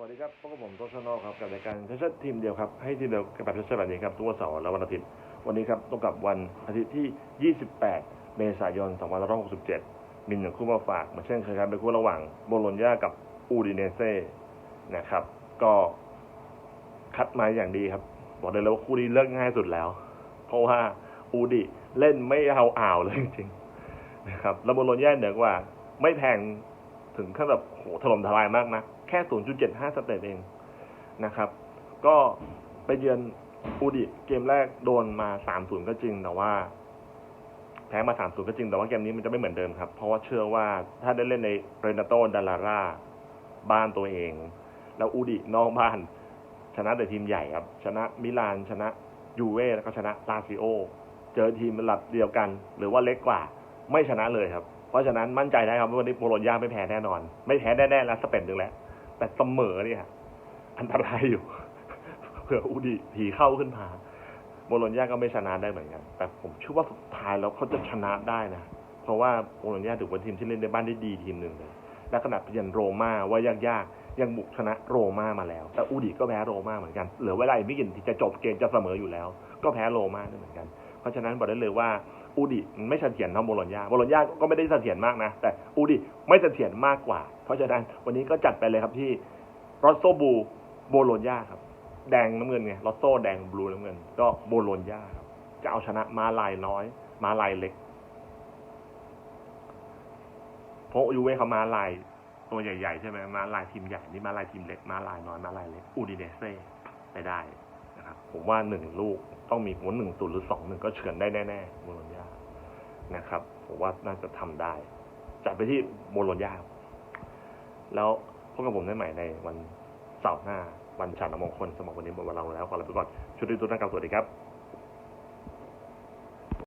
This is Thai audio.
วัสดีครับพบกับผมโตชนอครับกับรายการเทสทีมเดียวครับให้ทีมเดียวกับแบบเทสแบบนี้ครับทุกวันเสาร์และวันอาทิตย์วันนี้ครับตรงกับวันอาทิตย์ที่ 28 เมษายน 2567มีหนึ่งคู่มาฝากเหมือนเช่นเคยครับเป็นคู่ระหว่างโบโลญญากับอูดิเนเซ่นะครับ ก็คัดมาอย่างดีครับ บอกได้เลยว่าคู่นี้เลิกง่ายสุดแล้ว เพราะว่าอูดิเล่นไม่เอาอ่าวเลยจริงๆนะครับแล้วโบโลญญาเหนือกว่าไม่แพง ถึงขั้นแบบโหถล่มทลายมากนะแค่ 0.75 สเตตเองนะครับ ก็ไปเยือนอูดิเกมแรกโดนมา 3-0 ก็จริง แต่ว่า แพ้มา 3-0 ก็จริง แต่ว่าเกมนี้มันจะไม่เหมือนเดิมครับ เพราะว่าเชื่อว่าถ้าได้เล่นในเรนาโตดาลาร่าบ้านตัวเอง แล้วอูดินอกบ้าน ชนะแต่ทีมใหญ่ครับ ชนะมิลานชนะยูเว่แล้วก็ชนะลาซิโอ เจอทีมระดับเดียวกัน หรือว่าเล็กกว่า ไม่ชนะเลยครับ เพราะฉะนั้นมั่นใจได้ครับว่าวันนี้โบโลญญาไม่แพ้แน่นอน ไม่แพ้แน่ๆแล้วสเปนหนึ่งแล้ว แต่เสมอเนี่ย อันตรายอยู่ เผื่ออูดีผีเข้าขึ้นมาโบโลญญาก็ไม่ชนะได้เหมือนกัน แต่ผมเชื่อว่าสุดท้ายแล้วเขาจะชนะได้นะ เพราะว่าโบโลญญาถือเป็นทีมที่เล่นในบ้านได้ดีทีมหนึ่งเลยและขนาดพยันโรม่าว่ายากๆยังบุกชนะโรม่ามาแล้ว แต่อูดีก็แพ้โรม่าเหมือนกัน เหลือเวลาอีกไม่กี่นาทีจะจบเกมจะเสมออยู่แล้ว ก็แพ้โรม่าด้วยเหมือนกัน เพราะฉะนั้นบอกได้เลยว่า อูดิไม่เสถียรเท่าโบโลญญาโบโลญญาก็ไม่ได้เสถียรมากนะ แต่อูดิไม่เสถียรมากกว่า เพราะฉะนั้นวันนี้ก็จัดไปเลยครับที่รอสโซบูโบโลญญาครับ แดงน้ำเงินไงรอสโซแดงบลูน้ำเงิน ก็โบโลญญาครับจะเอาชนะมาลายน้อย มาลายเล็กเพราะยูเว่เขามาลายตัวใหญ่ๆใช่ไหมมาลายทีมใหญ่นี่มาลายทีมเล็กมาลายน้อยมาลายเล็กอูดิเนเซ่ไปได้นะครับผมว่าหนึ่งลูกต้องมีผมหนึ่งศูนย์หรือสองหนึ่งก็เฉือนได้แน่ๆโบโลญญา นะครับผมว่าน่าจะทำได้ จัดไปที่โบโลญญาแล้วพบกับผมได้ใหม่ในวันเสาร์หน้าวันฉันมงคลสมองวันนี้หมดเวลาแล้วขอลาไปก่อนชุดดีทุกท่านครับสวัสดีครับ